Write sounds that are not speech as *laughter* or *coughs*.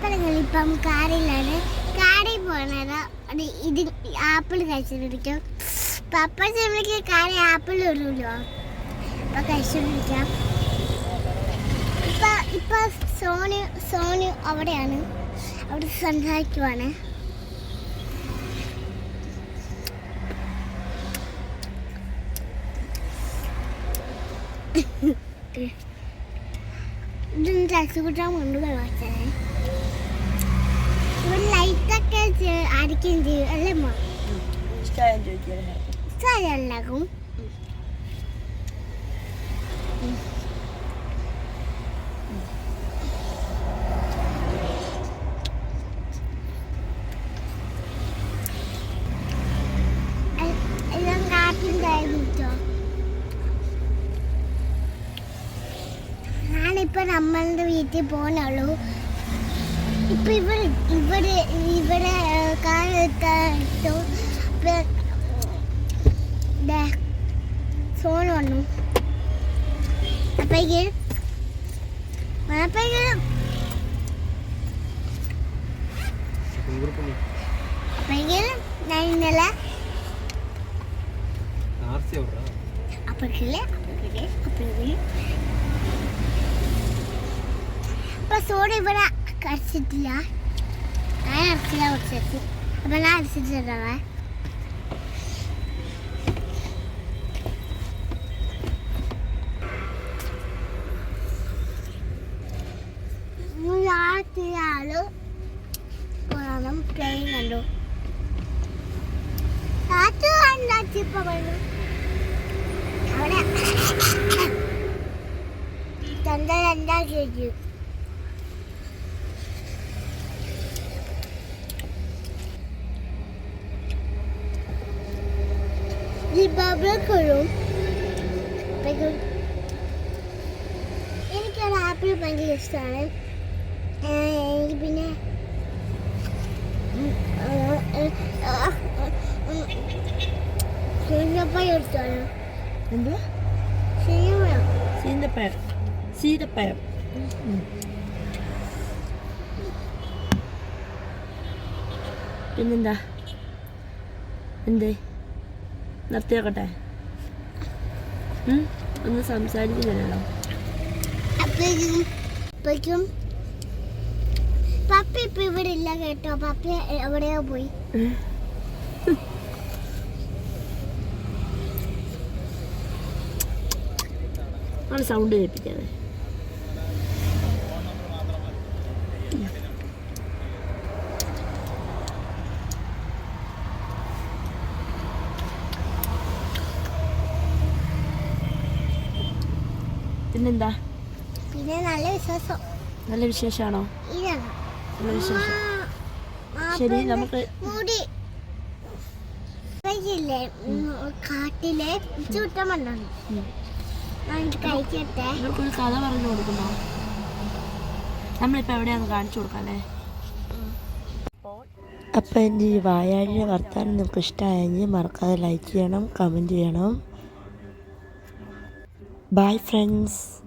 അപ്പോൾ ഞങ്ങളിപ്പം കാറിലാണ്. കാറിൽ പോകണത് അത് ഇത് ആപ്പിൾ കഴിച്ചിട്ടിരിക്കും. പപ്പ ചെമ്മിക്ക് കാറിൽ ആപ്പിൾ വരുമല്ലോ അപ്പോൾ കഴിച്ചിട്ടിരിക്കാം. ഇപ്പം ഇപ്പം സോണി സോണി അവിടെയാണ്. അവിടെ സംസാരിക്കുവാണ്. ഇതൊന്ന് രസകൂട്ടാൻ കൊണ്ടുപോയി വെച്ചേ ഇവിടെ ലൈറ്റൊക്കെ അടിക്കുകയും ചെയ്യും അല്ലേ മോ ഇഷ്ടമായെന്ന് ചോദിക്കുക സ്ഥലമുണ്ടാകും എല്ലാം കാട്ടിണ്ടായിരുന്നോ ഞാനിപ്പോ നമ്മളുടെ വീട്ടിൽ പോണുള്ളൂ. ഇപ്പൊ ഇവിടെ ഇവിടെ ഇവിടെ ഫോൺ വന്നു. അപ്പേക്ക് അപ്പേക്ക് അപ്പേക്ക് ഞാൻ ഇന്നലെ അപ്പഴേക്കില്ലേ അപ്പഴേക്കില്ലേ അപ്പഴേക്കില്ലേ അപ്പൊ സോറി ഇവിടെ കടിച്ചിട്ടില്ല ഞാൻ അരച്ചില്ല കുറച്ചേക്ക് അപ്പൊ ഞാൻ അരച്ചിട്ടുണ്ടാവേ ആൾ പോകണം ട്രെയിൻ കണ്ടു. കാറ്റ് കണ്ടാച്ചിപ്പോ കണ്ടു അവിടെ. *coughs* തന്റെ കേജി ജിബാബിളും എനിക്കാണ് ആപ്പിൾ ഭയങ്കര ഇഷ്ടമാണ്. എനിക്ക് പിന്നെ ശീലപ്പഴം എടുത്തോളൂ. എന്ത് ശീലപ്പഴം സീതപ്പഴം. സീതപ്പഴം. പിന്നെന്താ? എന്തേ? നിർത്തി വെക്കട്ടെ? ഒന്നും സംസാരിക്കുന്നില്ലല്ലോ. പപ്പ ഇപ്പൊ ഇവിടെ ഇല്ല കേട്ടോ. പപ്പ എവിടെയോ പോയി. ആണ് സൗണ്ട് കേൾപ്പിക്കാതെ പിന്നെന്താ? പിന്നെ നല്ല വിശേഷം നല്ല വിശേഷമാണോ നല്ല വിശേഷം. ശരി നമുക്ക് കാട്ടിലെ ചുട്ടമണ്ണാണ് കഴിക്കട്ടെ. ഇവർക്കൊരു കഥ പറഞ്ഞു കൊടുക്കണോ നമ്മളിപ്പോൾ എവിടെയാന്ന് കാണിച്ചു കൊടുക്കാല്ലേ അപ്പോൾ അപ്പം എന്റെ ഈ വായാടിന്റെ വർത്താനം നിങ്ങൾക്ക് ഇഷ്ടമായെങ്കിൽ മറക്കാതെ ലൈക്ക് ചെയ്യണം കമന്റ് ചെയ്യണം. Bye, friends.